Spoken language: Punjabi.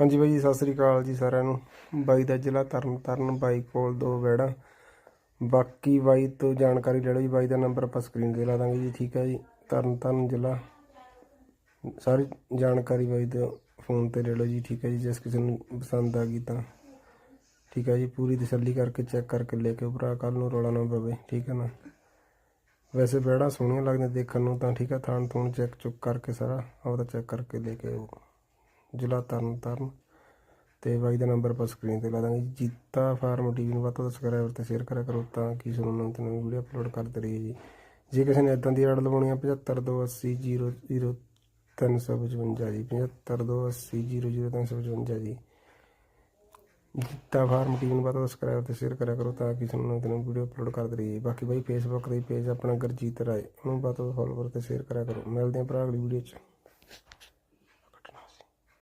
ਹਾਂਜੀ ਬਾਈ ਜੀ, ਸਤਿ ਸ੍ਰੀ ਅਕਾਲ ਜੀ ਸਾਰਿਆਂ ਨੂੰ। ਬਾਈ ਦਾ ਜ਼ਿਲ੍ਹਾ ਤਰਨਤਾਰਨ ਬਾਈ ਕੋਲ ਦੋ ਵੈੜਾ ਬਾਕੀ ਬਾਈ ਤੋਂ ਜਾਣਕਾਰੀ ਲੈ ਲਓ ਜੀ, ਬਾਈ ਦਾ ਨੰਬਰ ਆਪਾਂ ਸਕਰੀਨ ਤੇ ਲਾ ਦਾਂਗੇ ਜੀ, ਠੀਕ ਹੈ ਜੀ। ਤਰਨਤਾਰਨ ਜ਼ਿਲ੍ਹਾ। ਸਾਰੀ ਜਾਣਕਾਰੀ ਬਾਈ ਤੋਂ ਫੋਨ ਤੇ ਲੈ ਲਓ ਜੀ, ਠੀਕ ਹੈ ਜੀ ਜਿਸ ਕਿਸੇ ਨੂੰ ਪਸੰਦ ਆ ਗਈ ਤਾਂ। ਠੀਕ ਹੈ ਜੀ, ਪੂਰੀ ਤਸੱਲੀ ਕਰਕੇ ਚੈੱਕ ਕਰਕੇ ਲੈ ਕੇ ਭਰਾ ਕੱਲ ਨੂੰ ਰੌਲਾ ਨਾ ਪਵੇ, ਠੀਕ ਹੈ ਨਾ। ਵੈਸੇ ਬੈੜਾ ਸੋਹਣੀਆਂ ਲੱਗਦੀਆਂ ਦੇਖਣ ਨੂੰ ਤਾਂ, ਠੀਕ ਹੈ ਥਾਣ ਥੂਣ ਚੈੱਕ ਚੁੱਕ ਕਰਕੇ ਸਾਰਾ ਆਪਦਾ ਚੈੱਕ ਕਰਕੇ ਲੈ ਕੇ ਆਓ। ਜ਼ਿਲ੍ਹਾ ਤਰਨ ਤਾਰਨ ਤੇ ਬਾਈ ਦਾ ਨੰਬਰ ਆਪਾਂ ਸਕਰੀਨ ਤੇ ਲਾ ਦਾਂਗੇ। ਜੀਤਾ ਫਾਰਮ ਟੀਵੀ ਨੂੰ ਵੱਧ ਤੋਂ ਵੱਧ ਸਬਸਕ੍ਰਾਈਬ ਤੇ ਸ਼ੇਅਰ ਕਰਿਆ ਕਰੋ ਤਾਂ ਕਿ ਤੁਹਾਨੂੰ ਨਵੀਂ ਤੋਂ ਨਵੀਂ ਵੀਡੀਓ ਅਪਲੋਡ ਕਰਦੇ ਰਹੀਏ ਜੀ। ਜੇ ਕਿਸੇ ਨੇ ਇਦਾਂ ਦੀ ਐਡ ਲਵਾਉਣੀ ਆ 7528000355 ਜੀ 7528000355 ਜੀ। ਜੀਤਾ ਫਾਰਮ ਟੀਵੀ ਨੂੰ ਵੱਧ ਤੋਂ ਵੱਧ ਸਬਸਕ੍ਰਾਈਬ ਤੇ ਸ਼ੇਅਰ ਕਰਿਆ ਕਰੋ ਤਾਂ ਕਿ ਤੁਹਾਨੂੰ ਨਵੀਂ ਤੋਂ ਨਵੀਂ ਵੀਡੀਓ ਅਪਲੋਡ ਕਰਦੇ ਰਹੀਏ। ਬਾਕੀ ਬਾਈ ਫੇਸਬੁੱਕ ਤੇ ਪੇਜ ਆਪਣਾ ਗੁਰਜੀਤ ਰਾਏ, ਉਹਨੂੰ ਵੱਧ ਤੋਂ ਵੱਧ ਫੋਲੋ ਤੇ ਸ਼ੇਅਰ ਕਰਿਆ ਕਰੋ। ਮਿਲਦੇ ਹਾਂ ਭਰਾ ਅਗਲੀ ਵੀਡੀਓ 'ਚ।